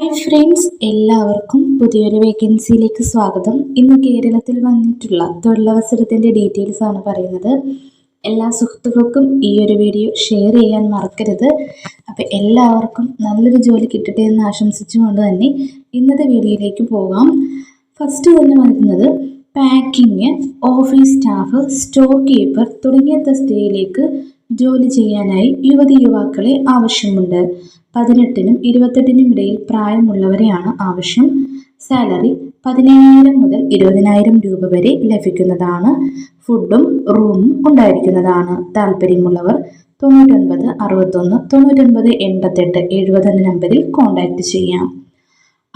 Hi friends എല്ലാവർക്കും പുതിയൊരു വേക്കൻസിയിലേക്ക് സ്വാഗതം. ഇന്ന് കേരളത്തിൽ വന്നിട്ടുള്ള തൊഴിലവസരത്തിന്റെ ഡീറ്റെയിൽസ് ആണ് പറയുന്നത്. എല്ലാ സുഹൃത്തുക്കൾക്കും ഈ ഒരു വീഡിയോ ഷെയർ ചെയ്യാൻ മറക്കരുത്. അപ്പോൾ എല്ലാവർക്കും നല്ലൊരു ജോലി കിട്ടട്ടെ എന്ന് ആശംസിച്ചുകൊണ്ട് തന്നെ ഇന്നത്തെ വീഡിയോയിലേക്ക് പോകാം. ഫസ്റ്റ് തന്നെ വരുന്നത് packing office staff store keeper തുടങ്ങിയ തസ്തികയിലേക്ക് ജോലി ചെയ്യാനായി യുവതി യുവാക്കളെ ആവശ്യമുണ്ട്. പതിനെട്ടിനും ഇരുപത്തെട്ടിനും ഇടയിൽ പ്രായമുള്ളവരെയാണ് ആവശ്യം. സാലറി പതിനയ്യായിരം മുതൽ ഇരുപതിനായിരം രൂപ വരെ ലഭിക്കുന്നതാണ്. ഫുഡും റൂമും ഉണ്ടായിരിക്കുന്നതാണ്. താല്പര്യമുള്ളവർ തൊണ്ണൂറ്റൊൻപത് അറുപത്തൊന്ന് തൊണ്ണൂറ്റൊൻപത് എൺപത്തെട്ട് എഴുപത് എന്ന നമ്പറിൽ കോൺടാക്റ്റ് ചെയ്യാം.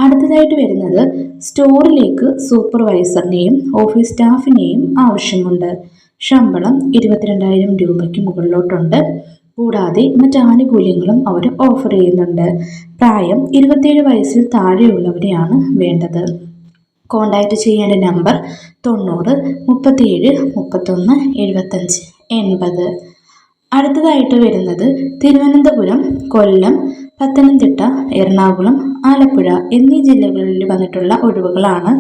അടുത്തതായിട്ട് വരുന്നത് സ്റ്റോറിലേക്ക് സൂപ്പർവൈസറിനെയും ഓഫീസ് സ്റ്റാഫിനെയും ആവശ്യമുണ്ട്. ശമ്പളം ഇരുപത്തിരണ്ടായിരം രൂപയ്ക്ക് മുകളിലോട്ടുണ്ട്. കൂടാതെ മറ്റ് ആനുകൂല്യങ്ങളും അവർ ഓഫർ ചെയ്യുന്നുണ്ട്. പ്രായം ഇരുപത്തിയേഴ് വയസ്സിൽ താഴെയുള്ളവരെയാണ് വേണ്ടത്. കോണ്ടാക്ട് ചെയ്യേണ്ട നമ്പർ തൊണ്ണൂറ് മുപ്പത്തിയേഴ് മുപ്പത്തൊന്ന് എഴുപത്തഞ്ച് എൺപത്. അടുത്തതായിട്ട് വരുന്നത് തിരുവനന്തപുരം കൊല്ലം പത്തനംതിട്ട എറണാകുളം ആലപ്പുഴ എന്നീ ജില്ലകളിൽ വന്നിട്ടുള്ള ഒഴിവുകളാണ്.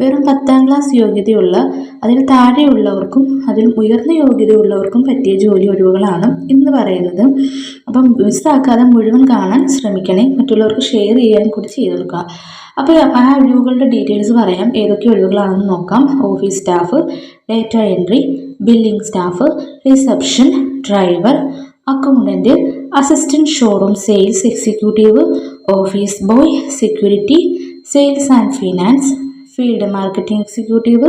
വെറും പത്താം ക്ലാസ് യോഗ്യതയുള്ള അതിൽ താഴെയുള്ളവർക്കും അതിൽ ഉയർന്ന യോഗ്യതയുള്ളവർക്കും പറ്റിയ ജോലി ഒഴിവുകളാണ് ഇന്ന് പറയുന്നത്. അപ്പം മിസ്സാക്കാതെ മുഴുവൻ കാണാൻ ശ്രമിക്കണേ മറ്റുള്ളവർക്ക് ഷെയർ ചെയ്യാൻ കൂടി ചെയ്ത് കൊടുക്കുക. അപ്പോൾ ആ ഒഴിവുകളുടെ ഡീറ്റെയിൽസ് പറയാം. ഏതൊക്കെ ഒഴിവുകളാണെന്ന് നോക്കാം. Office staff data entry billing staff reception driver accountant assistant showroom sales executive office boy security sales and finance field marketing executive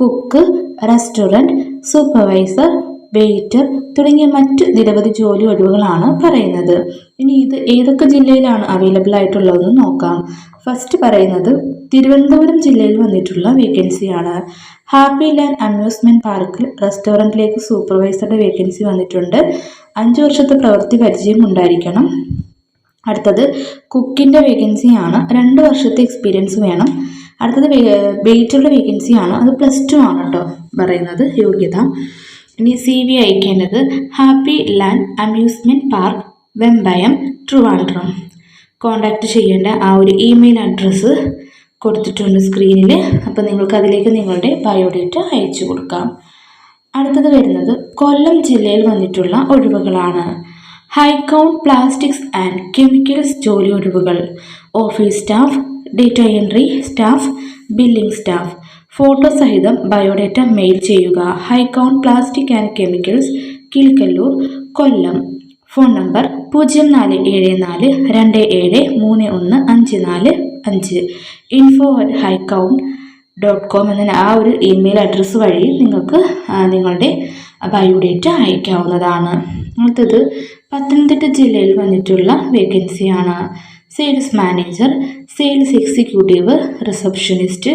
cook restaurant supervisor waiter തുടങ്ങിയ മറ്റ് നിരവധി ജോലി ഒഴിവുകളാണ് പറയുന്നത്. ഇനി ഇത് ഏതൊക്കെ ജില്ലയിലാണ് അവൈലബിൾ ആയിട്ടുള്ളതെന്ന് നോക്കാം. ഫസ്റ്റ് പറയുന്നത് തിരുവനന്തപുരം ജില്ലയിൽ വന്നിട്ടുള്ള വേക്കൻസിയാണ് ഹാപ്പി ലാൻഡ് അമ്യൂസ്മെന്റ് പാർക്കിൽ റെസ്റ്റോറന്റിലേക്ക് സൂപ്പർവൈസറുടെ വേക്കൻസി വന്നിട്ടുണ്ട്. അഞ്ച് വർഷത്തെ പ്രവൃത്തി പരിചയം ഉണ്ടായിരിക്കണം. അടുത്തത് കുക്കിന്റെ വേക്കൻസിയാണ്. രണ്ട് വർഷത്തെ എക്സ്പീരിയൻസ് വേണം. അടുത്തത് വെയിറ്ററുടെ വേക്കൻസിയാണ്. അത് പ്ലസ് ടു ആണ് കേട്ടോ പറയുന്നത്. യോഗ്യത. ഇനി C V അയക്കേണ്ടത് Happy Land amusement park Vembayam Trivandrum. Contact ചെയ്യേണ്ട ആ ഒരു ഇമെയിൽ അഡ്രസ്സ് കൊടുത്തിട്ടുണ്ട് സ്ക്രീനിൽ അപ്പോൾ നിങ്ങൾക്ക് അതിലേക്ക് നിങ്ങളുടെ ബയോഡേറ്റ അയച്ചു കൊടുക്കാം. അടുത്തത് വരുന്നത് കൊല്ലം ജില്ലയിൽ വന്നിട്ടുള്ള ഒഴിവുകളാണ്. ഹൈക്കൗണ്ട് പ്ലാസ്റ്റിക്സ് ആൻഡ് കെമിക്കൽസ് ജോലി ഒഴിവുകൾ office staff data entry staff billing staff photo സഹിതം ബയോഡേറ്റ മെയിൽ ചെയ്യുക. Hycount plastic and chemicals Kilkallur Kollam. Phone number പൂജ്യം നാല് ഏഴ് നാല് രണ്ട് ഏഴ് മൂന്ന് ഒന്ന് അഞ്ച് നാല് അഞ്ച്. Info at Hycount dot com എന്ന ആ ഒരു ഇമെയിൽ അഡ്രസ്സ് വഴി നിങ്ങൾക്ക് നിങ്ങളുടെ ബയോഡേറ്റ അയക്കാവുന്നതാണ്. അടുത്തത് പത്തനംതിട്ട ജില്ലയിൽ വന്നിട്ടുള്ള വേക്കൻസിയാണ് sales manager sales executive receptionist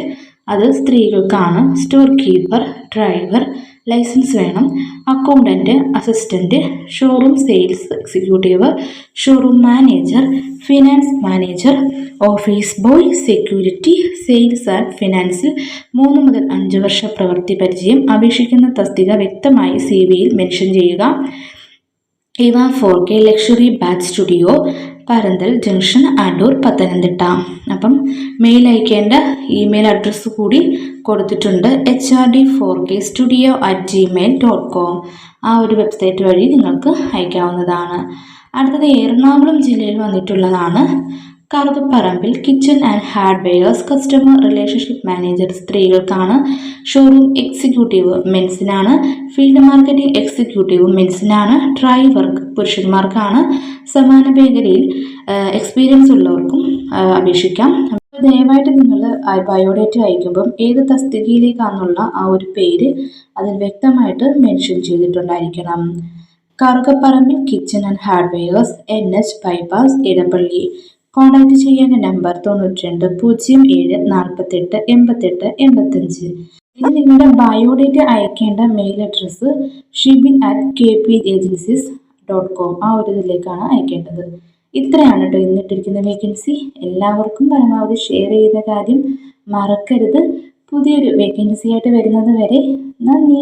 അത് സ്ത്രീകൾക്കാണ്. സ്റ്റോർ കീപ്പർ ഡ്രൈവർ ലൈസൻസ് വേണം. Accountant assistant showroom sales executive showroom manager finance manager office boy security sales and ഫിനാൻസിൽ മൂന്ന് മുതൽ അഞ്ച് വർഷ പ്രവൃത്തി പരിചയം അപേക്ഷിക്കുന്ന തസ്തിക വ്യക്തമായി സി വിയിൽ മെൻഷൻ ചെയ്യുക. ഇവ four K luxury bath studio Paranthal junction Adoor Pathanamthitta. അപ്പം മെയിൽ അയക്കേണ്ട ഇമെയിൽ അഡ്രസ്സ് കൂടി കൊടുത്തിട്ടുണ്ട് H R D four K studio at Gmail dot com ആ ഒരു വെബ്സൈറ്റ് വഴി നിങ്ങൾക്ക് അയക്കാവുന്നതാണ്. അടുത്തത് എറണാകുളം ജില്ലയിൽ വന്നിട്ടുള്ളതാണ്. Karuthapparambil kitchen and hardwares customer relationship manager സ്ത്രീകൾക്കാണ്. Showroom executive മെൻസിനാണ് ഫീൽഡ് മാർക്കറ്റിംഗ് എക്സിക്യൂട്ടീവ് മെൻസിനാണ് ഡ്രൈവർ പുരുഷന്മാർക്കാണ്. സമാന മേഖലയിൽ എക്സ്പീരിയൻസ് ഉള്ളവർക്കും അപേക്ഷിക്കാം. ദയവായിട്ട് നിങ്ങൾ ബയോഡേറ്റ അയക്കുമ്പം ഏത് തസ്തികയിലേക്കാണെന്നുള്ള ആ ഒരു പേര് അതിൽ വ്യക്തമായിട്ട് mention ചെയ്തിട്ടുണ്ടായിരിക്കണം. Karukapparambil kitchen and hardwares N H bypass Edappally. Contact ചെയ്യാൻ നമ്പർ തൊണ്ണൂറ്റി രണ്ട് പൂജ്യം ഏഴ് നാൽപ്പത്തെട്ട് എൺപത്തെട്ട് എൺപത്തഞ്ച്. ഇത് നിങ്ങളുടെ ബയോഡേറ്റ അയക്കേണ്ട mail address Shibin at K P agencies dot com ആ ഒരു ഇതിലേക്കാണ് അയക്കേണ്ടത്. ഇത്രയാണ് കേട്ടോ ഇന്നിട്ടിരിക്കുന്ന വേക്കൻസി എല്ലാവർക്കും പരമാവധി ഷെയർ ചെയ്യുന്ന കാര്യം മറക്കരുത്. പുതിയൊരു വേക്കൻസി ആയിട്ട് വരുന്നത് വരെ നന്ദി.